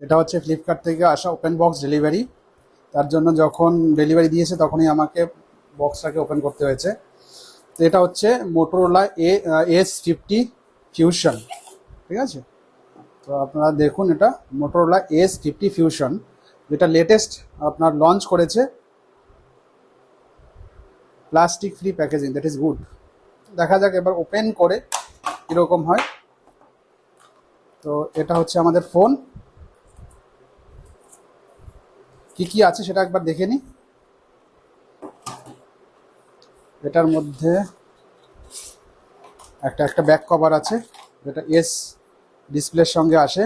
এটা হচ্ছে ফ্লিপকার্ট থেকে আসা ওপেন বক্স ডেলিভারি তার জন্য যখন ডেলিভারি দিয়েছে তখনই আমাকে বক্সটাকে ওপেন করতে হয়েছে। তো এটা হচ্ছে Motorola A S fifty fusion ঠিক আছে? তো আপনারা দেখুন এটা মোটোরোলা এস ফিফটি ফিউশন যেটা লেটেস্ট আপনার লঞ্চ করেছে। Plastic free packaging that is good দেখা যাক এবার ওপেন করে কীরকম হয়। তো এটা হচ্ছে আমাদের ফোন কি কি আছে সেটা একবার দেখে নিই এটার মধ্যে একটা একটা ব্যাক কভার আছে, যেটা এস ডিসপ্লের সঙ্গে আসে।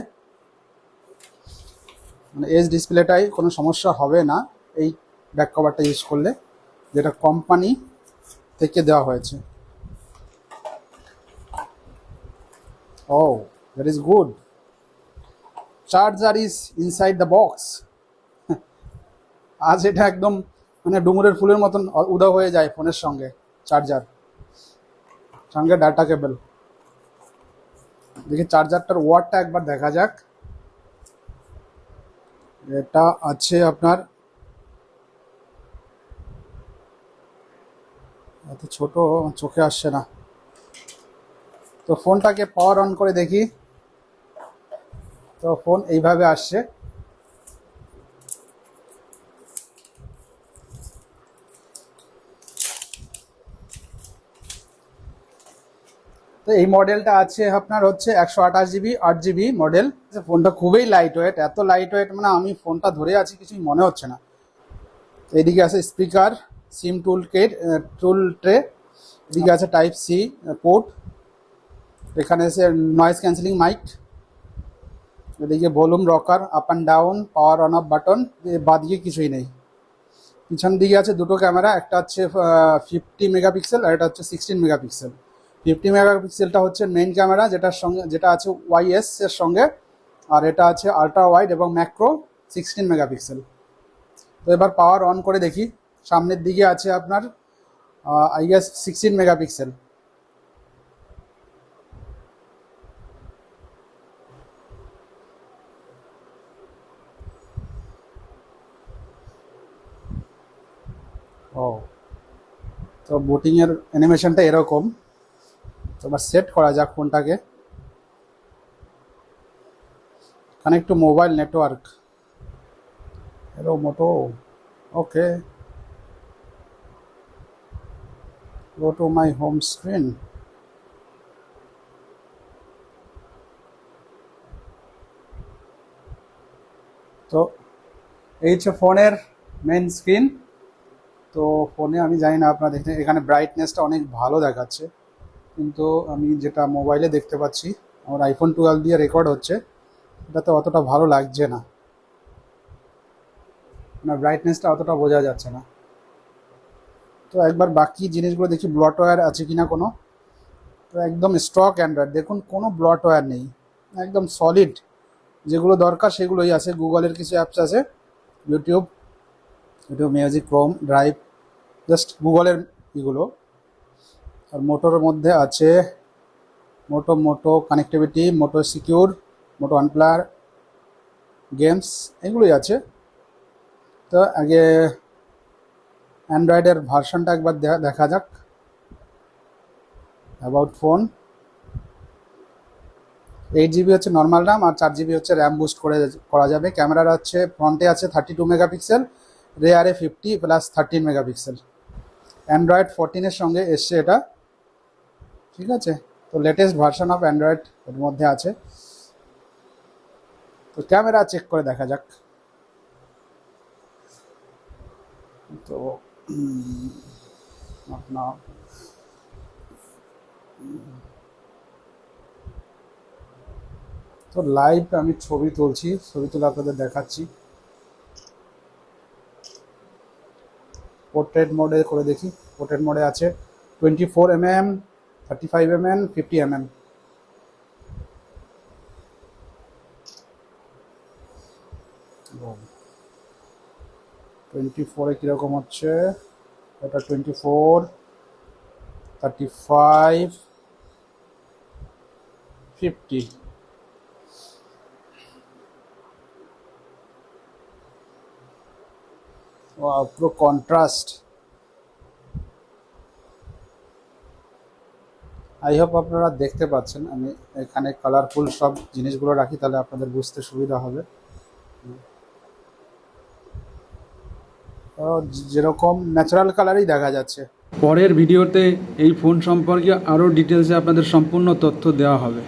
মানে এস ডিসপ্লেটাই কোনো সমস্যা হবে না এই ব্যাক কভারটা ইউজ করলে, যেটা কোম্পানি থেকে দেওয়া হয়েছে। ও that is good charger is inside the box আজ এটা একদম মানে ডুমুরের ফুলের মতন উদা হয়ে যায় ফোনের সঙ্গে, চার্জার। সঙ্গে ডাটা কেবল। দেখি চার্জারটার ওয়াটটা একবার দেখা যাক। এটা আছে আপনার, এত ছোট চোখে আসছে না। তো ফোনটাকে পাওয়ার অন করে দেখি। তো ফোন এইভাবে আসছে। তো এই মডেলটা আছে আপনার হচ্ছে একশো আঠাশ জিবি, আট জিবি মডেল। ফোনটা খুবই লাইট ওয়েট এত লাইট ওয়েট মানে আমি ফোনটা ধরে আছি, কিছুই মনে হচ্ছে না। এদিকে আছে speaker SIM tool kit tool tray এদিকে আছে টাইপ সি পোর্ট এখানে আছে নয়েজ ক্যান্সেলিং মাইক এদিকে volume rocker up and down power on off button বাদ দিয়ে কিছুই নেই। পিছন দিকে আছে দুটো ক্যামেরা একটা হচ্ছে ফিফটি মেগাপিক্সেল আর এটা হচ্ছে সিক্সটিন মেগাপিক্সেল ফিফটি মেগাপিক্সেলটা হচ্ছে মেইন ক্যামেরা যেটার সঙ্গে, যেটা আছে ওয়াইএস এর সঙ্গে, আর এটা আছে আল্ট্রা ওয়াইড এবং ম্যাক্রো সিক্সটিন মেগাপিক্সেল তো এবার পাওয়ার অন করে দেখি। সামনের দিকে আছে আপনার আই গেস সিক্সটিন মেগাপিক্সেল ও তো বোটিংয়ের অ্যানিমেশনটা এরকম। তো সেট করা যাক ফোনটাকে। Connect to mobile network hello Moto okay go to my home screen তো এই হচ্ছে ফোনের মেন স্ক্রিন তো ফোনে আমি জানি না আপনারা দেখতে এখানে ব্রাইটনেসটা অনেক ভালো দেখাচ্ছে। কিন্তু আমি যেটা মোবাইলে দেখতে পাচ্ছি, আমার আইফোন টুয়েলভ দিয়ে রেকর্ড হচ্ছে, এটাতে অতটা ভালো লাগছে না। না ব্রাইটনেসটা অতটা বোঝা যাচ্ছে না। তো একবার বাকি জিনিসগুলো দেখি ব্লটওয়্যার আছে কিনা কোনো? তো একদম স্টক অ্যান্ড্রয়েড দেখুন কোনো ব্লটওয়্যার নেই। একদম সলিড যেগুলো দরকার সেগুলোই আছে গুগলের কিছু অ্যাপস আছে YouTube YouTube music Chrome drive just গুগলের এগুলো আর মোটোর মধ্যে আছে Moto Moto connectivity Moto secure Moto আনপ্লার games এগুলোই আছে। তো আগে অ্যান্ড্রয়েডের ভার্সনটা একবার দেখা যাক। অ্যাবাউট ফোন এইট জিবি হচ্ছে নর্মাল র্যাম আর চার জিবি হচ্ছে র্যাম বুস্ট করে, করা যাবে। ক্যামেরার হচ্ছে ফ্রন্টে আছে thirty two megapixel রেয়ারে fifty plus thirteen megapixel Android ফোরটিনের সঙ্গে এসছে এটা। ঠিক আছে? তো লেটেস্ট ভার্সন অফ অ্যান্ড্রয়েড এর মধ্যে আছে। তো ক্যামেরা চেক করে দেখা যাক। তো আপনার তো লাইভ আমি ছবি তুলছি, ছবি তুলে আপনাদের দেখাচ্ছি। পোর্ট্রেট মোডে করে দেখি। পোর্ট্রেট মোডে আছে twenty four M M thirty five M M fifty M M twenty ফোরে কীরকম হচ্ছে? এটা twenty four thirty five fifty পুরো কন্ট্রাস্ট আই হোপ আপনারা দেখতে পাচ্ছেন, আমি এখানে কালারফুল সব জিনিসগুলো রাখি, তাহলে আপনাদের বুঝতে সুবিধা হবে। যেরকম ন্যাচারাল কালারই দেখা যাচ্ছে। পরের ভিডিওতে এই ফোন সম্পর্কে আরও ডিটেলসে আপনাদের সম্পূর্ণ তথ্য দেওয়া হবে।